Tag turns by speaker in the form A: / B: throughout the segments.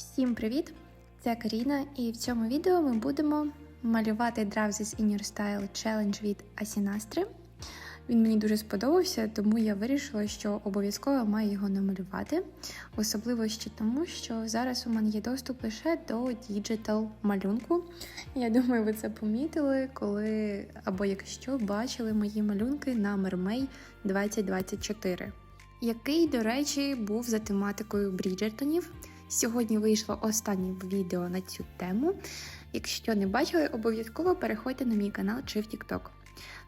A: Всім привіт! Це Каріна, і в цьому відео ми будемо малювати Dravsis Inner Style Challenge від Асінастри. Він мені дуже сподобався, тому я вирішила, що обов'язково маю його намалювати. Особливо ще тому, що зараз у мене є доступ лише до діджитал малюнку. Я думаю, ви це помітили, коли або якщо бачили мої малюнки на Mermay 2024, який, до речі, був за тематикою Бріджертонів. Сьогодні вийшло останнє відео на цю тему. Якщо не бачили, обов'язково переходьте на мій канал чи в TikTok.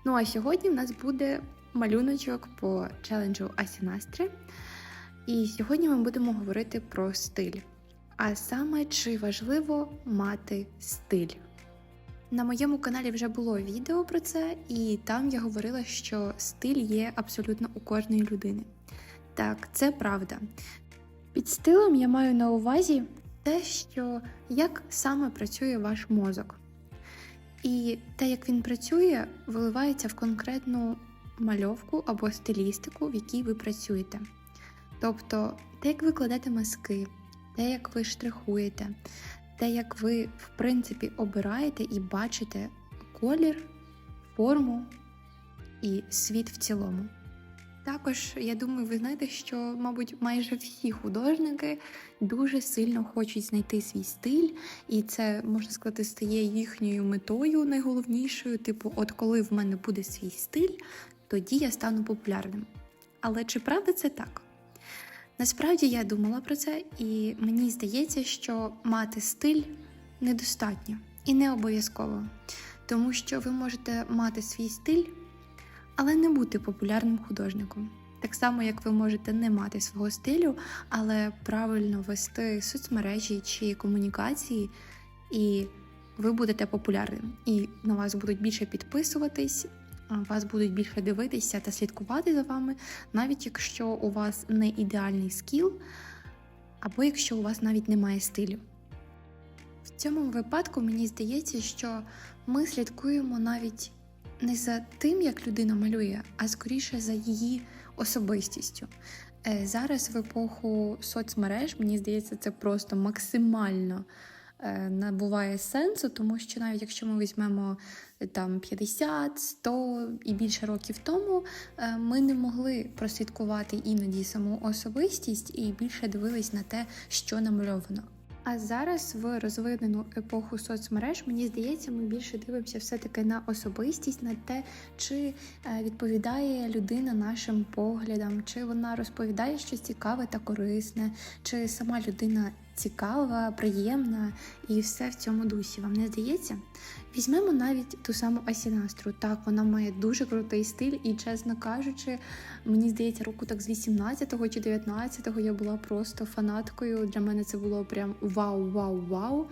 A: Ну а сьогодні в нас буде малюночок по челенджу Асінастри. І сьогодні ми будемо говорити про стиль. А саме, чи важливо мати стиль. На моєму каналі вже було відео про це, і там я говорила, що стиль є абсолютно у кожної людини. Так, це правда. Під стилем я маю на увазі те, що як саме працює ваш мозок. І те, як він працює, виливається в конкретну мальовку або стилістику, в якій ви працюєте. Тобто, те, як ви кладете маски, те, як ви штрихуєте, те, як ви, в принципі, обираєте і бачите колір, форму і світ в цілому. Також я думаю, ви знаєте, що, мабуть, майже всі художники дуже сильно хочуть знайти свій стиль, і це можна сказати стає їхньою метою найголовнішою. Типу, от коли в мене буде свій стиль, тоді я стану популярним. Але чи правда це так? Насправді я думала про це, і мені здається, що мати стиль недостатньо і не обов'язково, тому що ви можете мати свій стиль але не бути популярним художником. Так само, як ви можете не мати свого стилю, але правильно вести соцмережі чи комунікації, і ви будете популярним. І на вас будуть більше підписуватись, вас будуть більше дивитися та слідкувати за вами, навіть якщо у вас не ідеальний скіл, або якщо у вас навіть немає стилю. В цьому випадку мені здається, що ми слідкуємо навіть не за тим, як людина малює, а скоріше за її особистістю. Е, зараз в епоху соцмереж, мені здається, це просто максимально е, набуває сенсу, тому що навіть якщо ми візьмемо е, там 50, 100 і більше років тому, ми не могли прослідкувати іноді саму особистість і більше дивились на те, що намальовано. А зараз в розвинену епоху соцмереж, мені здається, ми більше дивимося все-таки на особистість, на те, чи е, відповідає людина нашим поглядам, чи вона розповідає щось цікаве та корисне, чи сама людина цікава, приємна і все в цьому дусі. Вам не здається? Візьмемо навіть ту саму Асінастру. Так, вона має дуже крутий стиль, і, чесно кажучи, мені здається, року так з 18-го чи 19-го я була просто фанаткою. Для мене це було прям вау-вау-вау.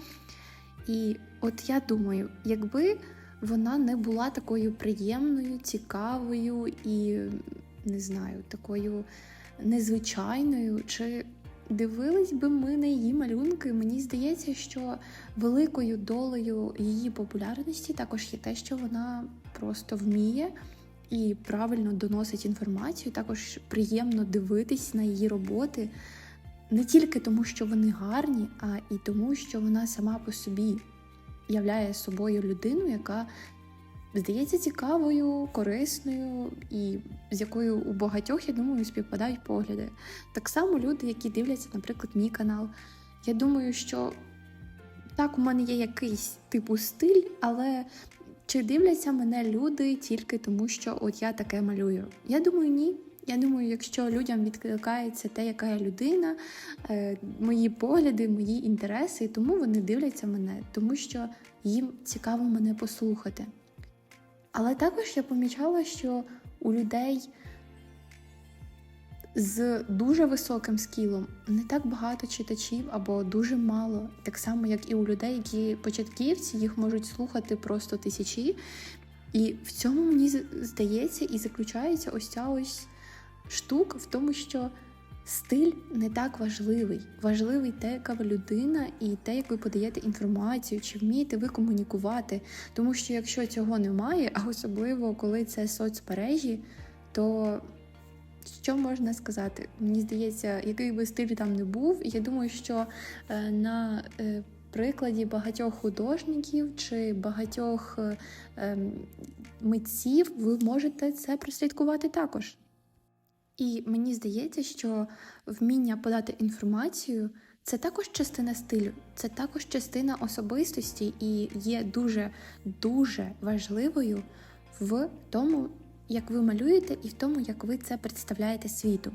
A: І от я думаю, якби вона не була такою приємною, цікавою і не знаю, такою незвичайною, чи дивились би ми на її малюнки. Мені здається, що великою долею її популярності також є те, що вона просто вміє і правильно доносить інформацію. Також приємно дивитись на її роботи. Не тільки тому, що вони гарні, а і тому, що вона сама по собі являє собою людину, яка здається цікавою, корисною і з якою у багатьох, я думаю, співпадають погляди. Так само люди, які дивляться, наприклад, мій канал. Я думаю, що так, у мене є якийсь типу стиль, але чи дивляться мене люди тільки тому, що от я таке малюю? Я думаю, ні. Я думаю, якщо людям відкликається те, яка я людина, е, мої погляди, мої інтереси, тому вони дивляться мене, тому що їм цікаво мене послухати. Але також я помічала, що у людей з дуже високим скілом не так багато читачів або дуже мало, так само, як і у людей, які початківці їх можуть слухати просто тисячі. І в цьому мені здається і заключається ось ця ось штука в тому, що стиль не так важливий. Важливий те, яка ви людина, і те, як ви подаєте інформацію, чи вмієте ви комунікувати. Тому що якщо цього немає, а особливо коли це соцмережі, то що можна сказати? Мені здається, який би стиль там не був, я думаю, що е, на е, прикладі багатьох художників чи багатьох е, ем, митців ви можете це прослідкувати також. І мені здається, що вміння подати інформацію це також частина стилю, це також частина особистості і є дуже дуже важливою в тому, як ви малюєте, і в тому, як ви це представляєте світу.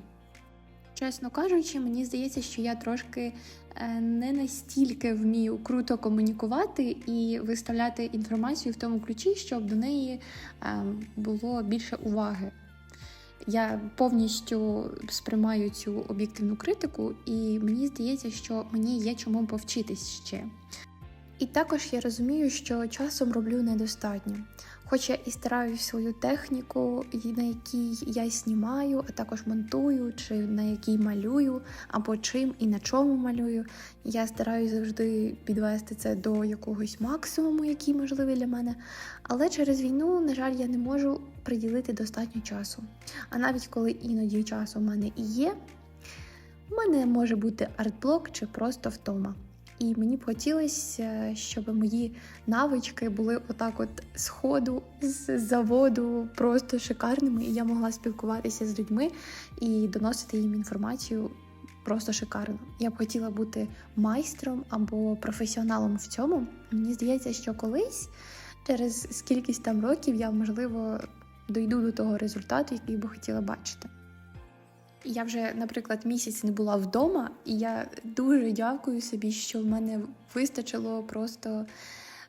A: Чесно кажучи, мені здається, що я трошки е, не настільки вмію круто комунікувати і виставляти інформацію в тому ключі, щоб до неї е, було більше уваги. Я повністю сприймаю цю об'єктивну критику, і мені здається, що мені є чому повчитись ще. І також я розумію, що часом роблю недостатньо. Хоч я і стараюсь свою техніку, на якій я знімаю, а також монтую, чи на якій малюю, або чим і на чому малюю. Я стараюсь завжди підвести це до якогось максимуму, який можливий для мене. Але через війну, на жаль, я не можу приділити достатньо часу. А навіть коли іноді час у мене і є, у мене може бути артблок чи просто втома. І мені б хотілося, щоб мої навички були отак, от з ходу, з заводу, просто шикарними, і я могла спілкуватися з людьми і доносити їм інформацію просто шикарно. Я б хотіла бути майстром або професіоналом в цьому. Мені здається, що колись, через скількись там років, я можливо дойду до того результату, який би хотіла бачити. Я вже, наприклад, місяць не була вдома, і я дуже дякую собі, що в мене вистачило просто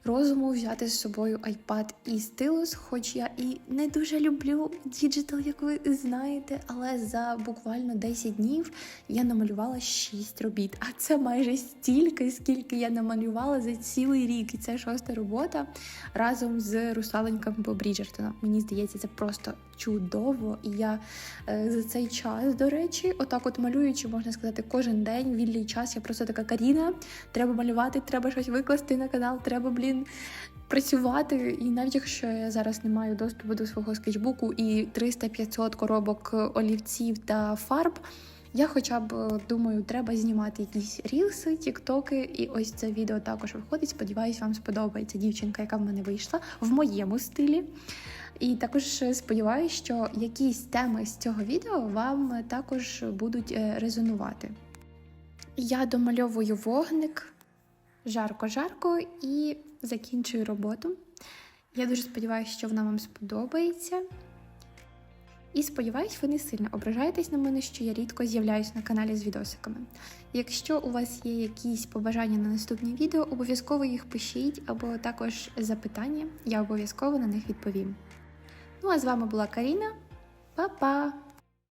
A: розуму взяти з собою iPad і стилус, хоч я і не дуже люблю діджитал, як ви знаєте, але за буквально 10 днів я намалювала 6 робіт. А це майже стільки, скільки я намалювала за цілий рік. І це шоста робота разом з русаленьками по Бріджертона. Мені здається, це просто чудово. І я е, за цей час, до речі, отак, от малюючи, можна сказати, кожен день вільний час. Я просто така Каріна. Треба малювати, треба щось викласти на канал, треба, блін. Працювати, і навіть якщо я зараз не маю доступу до свого скетчбуку і 300-500 коробок олівців та фарб, я хоча б думаю, треба знімати якісь рілси, тіктоки, і ось це відео також виходить. Сподіваюсь, вам сподобається дівчинка, яка в мене вийшла в моєму стилі. І також сподіваюся, що якісь теми з цього відео вам також будуть е, резонувати. Я домальовую вогник жарко-жарко і закінчую роботу. Я дуже сподіваюся, що вона вам сподобається. І сподіваюсь, ви не сильно ображаєтесь на мене, що я рідко з'являюсь на каналі з відосиками. Якщо у вас є якісь побажання на наступні відео, обов'язково їх пишіть або також запитання, я обов'язково на них відповім. Ну а з вами була Каріна. Па-па!